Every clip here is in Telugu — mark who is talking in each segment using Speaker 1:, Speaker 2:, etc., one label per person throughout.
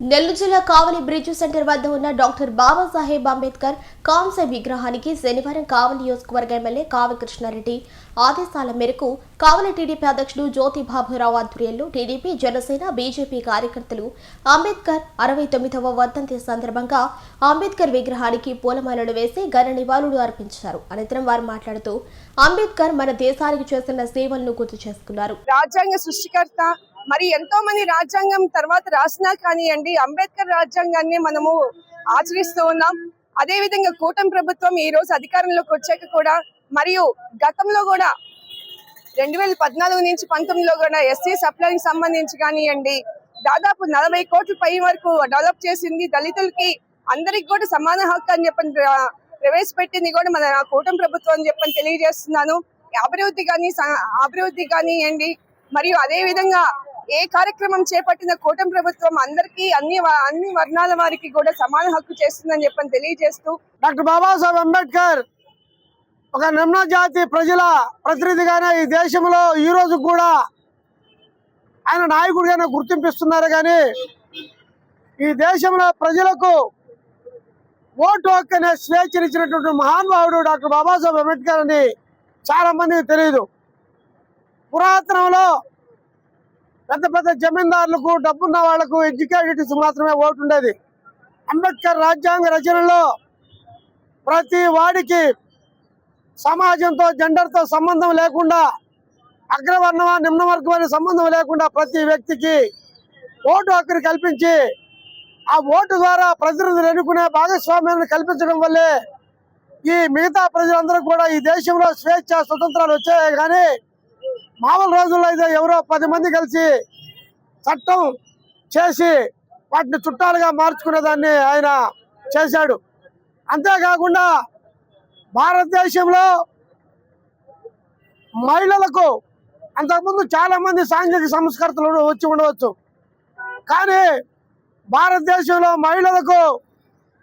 Speaker 1: నెల్లూరు జిల్లా కావలి బ్రిడ్జ్ సెంటర్ వద్ద ఉన్న డాక్టర్ బాబాసాహెబ్ అంబేద్కర్ కాంస్య విగ్రహానికి శనివారం కావలి నియోజకవర్గ ఎమ్మెల్యే కావి కృష్ణారెడ్డి ఆదేశాల మేరకు కావలి టీడీపీ అధ్యక్షుడు జ్యోతి బాబురావు ఆధ్వర్యంలో టీడీపీ జనసేన బీజేపీ కార్యకర్తలు అంబేద్కర్ అరవై తొమ్మిదవ వర్ధంతి సందర్భంగా అంబేద్కర్ విగ్రహానికి పూలమాలలు వేసి ఘన నివాళులు అర్పించారు. అనంతరం వారు మాట్లాడుతూ అంబేద్కర్ మన దేశానికి చేసిన సేవలను గుర్తు చేసుకున్నారు.
Speaker 2: రాజ్యాంగ సృష్టికర్త మరి ఎంతో మంది రాజ్యాంగం తర్వాత రాసినా కానివ్వండి అంబేద్కర్ రాజ్యాంగాన్ని మనము ఆచరిస్తూ ఉన్నాం. అదే విధంగా కూటమి ప్రభుత్వం ఈ రోజు అధికారంలోకి వచ్చాక కూడా మరియు గతంలో కూడా రెండు వేల పద్నాలుగు నుంచి పంతొమ్మిదిలో కూడా ఎస్సీ సప్లైకి సంబంధించి కానివ్వండి దాదాపు నలభై కోట్ల పై వరకు డెవలప్ చేసింది దళితులకి అందరికి కూడా సమాన హక్కు అని చెప్పని ప్రవేశపెట్టింది కూడా మన కూటమి ప్రభుత్వం అని చెప్పని తెలియజేస్తున్నాను. అభివృద్ధి కానీ స- అభివృద్ధి కానివ్వండి మరియు అదే విధంగా ఏ కార్యక్రమం చేపట్టిన కూటమి ప్రభుత్వం అందరికీ అన్ని అన్ని వర్ణాల వారికి కూడా సమాన హక్కు చేస్తుందని చెప్పని తెలియజేస్తూ
Speaker 3: డాక్టర్ బాబాసాహెబ్ అంబేద్కర్ ఒక నిమ్న జాతి ప్రజల ప్రతినిధిగానే ఈ దేశంలో ఈ రోజు కూడా ఆయన నాయకుడిగానే గుర్తింపిస్తున్నారు కానీ ఈ దేశంలో ప్రజలకు ఓటు హక్కు అనే స్వేచ్ఛనిచ్చినటువంటి మహానుభావుడు డాక్టర్ బాబాసాహెబ్ అంబేద్కర్ అని చాలా మందికి తెలియదు పురాతనంలో పెద్ద పెద్ద జమీందారులకు డబ్బున్న వాళ్ళకు ఎడ్యుకేటెడ్స్ మాత్రమే ఓటు ఉండేది. అంబేద్కర్ రాజ్యాంగ రచనలో ప్రతి వాడికి సమాజంతో జెండర్తో సంబంధం లేకుండా అగ్రవర్ణమా నిమ్నవర్గం అనే సంబంధం లేకుండా ప్రతి వ్యక్తికి ఓటు హక్కుని కల్పించి ఆ ఓటు ద్వారా ప్రతినిధులు ఎన్నుకునే భాగస్వామ్యాన్ని కల్పించడం వల్లే ఈ మిగతా ప్రజలందరూ కూడా ఈ దేశంలో స్వేచ్ఛ స్వతంత్రాలు వచ్చాయి కానీ మామూలు రోజుల్లో అయితే ఎవరో పది మంది కలిసి చట్టం చేసి వాటిని చుట్టాలుగా మార్చుకునేదాన్ని ఆయన చేశాడు. అంతేకాకుండా భారతదేశంలో మహిళలకు అంతకుముందు చాలా మంది సాంఘిక సంస్కర్తలు వచ్చి ఉండవచ్చు. కానీ భారతదేశంలో మహిళలకు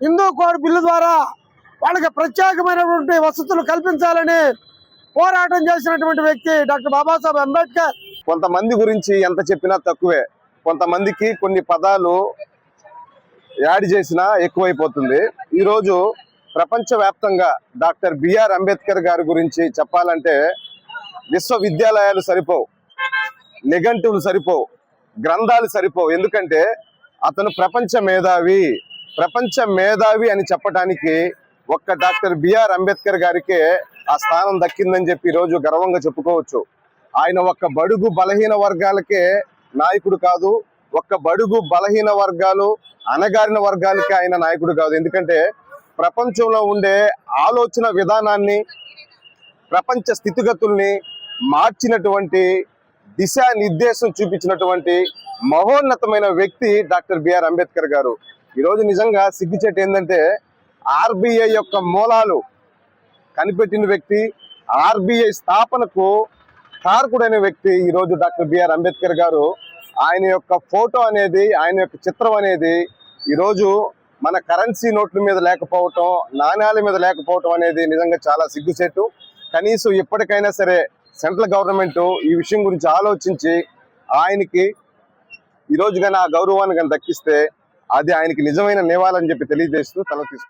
Speaker 3: హిందూ కోడ్ బిల్లు ద్వారా వాళ్ళకి ప్రత్యేకమైనటువంటి వసతులు కల్పించాలని పోరాటం చేసినటువంటి వ్యక్తి డాక్టర్ బాబాసాహెబ్ అంబేద్కర్.
Speaker 4: కొంతమంది గురించి ఎంత చెప్పినా తక్కువే. కొంతమందికి కొన్ని పదాలు యాడ్ చేసినా ఎక్కువైపోతుంది. ఈరోజు ప్రపంచవ్యాప్తంగా డాక్టర్ బిఆర్ అంబేద్కర్ గారి గురించి చెప్పాలంటే విశ్వవిద్యాలయాలు సరిపోవు. నిఘంటువులు సరిపోవు. గ్రంథాలు సరిపోవు. ఎందుకంటే అతను ప్రపంచ మేధావి. ప్రపంచ మేధావి అని చెప్పడానికి ఒక్క డాక్టర్ బిఆర్ అంబేద్కర్ గారికే ఆ స్థానం దక్కిందని చెప్పి ఈరోజు గర్వంగా చెప్పుకోవచ్చు. ఆయన ఒక్క బడుగు బలహీన వర్గాలకే నాయకుడు కాదు ఒక్క బడుగు బలహీన వర్గాలు అణగారిన వర్గాలకే ఆయన నాయకుడు కాదు. ఎందుకంటే ప్రపంచంలో ఉండే ఆలోచన విధానాన్ని ప్రపంచ స్థితిగతుల్ని మార్చినటువంటి దిశానిర్దేశం చూపించినటువంటి మహోన్నతమైన వ్యక్తి డాక్టర్ బిఆర్ అంబేద్కర్ గారు. ఈరోజు నిజంగా సిగ్గుచేటు ఏంటంటే ఆర్బీఐ యొక్క మూలాలు కనిపెట్టిన వ్యక్తి ఆర్బీఐ స్థాపనకు కారకుడైన వ్యక్తి ఈరోజు డాక్టర్ బిఆర్ అంబేద్కర్ గారు. ఆయన యొక్క ఫోటో అనేది ఆయన యొక్క చిత్రం అనేది ఈరోజు మన కరెన్సీ నోట్ల మీద లేకపోవటం నాణ్యాల మీద లేకపోవటం అనేది నిజంగా చాలా సిగ్గుచేటు. కనీసం ఇప్పటికైనా సరే సెంట్రల్ గవర్నమెంట్ ఈ విషయం గురించి ఆలోచించి ఆయనకి ఈ రోజు కానీ ఆ గౌరవాన్ని కానీ దక్కిస్తే అది ఆయనకి నిజమైన నివాళని చెప్పి తెలియజేస్తూ తల తీసుకు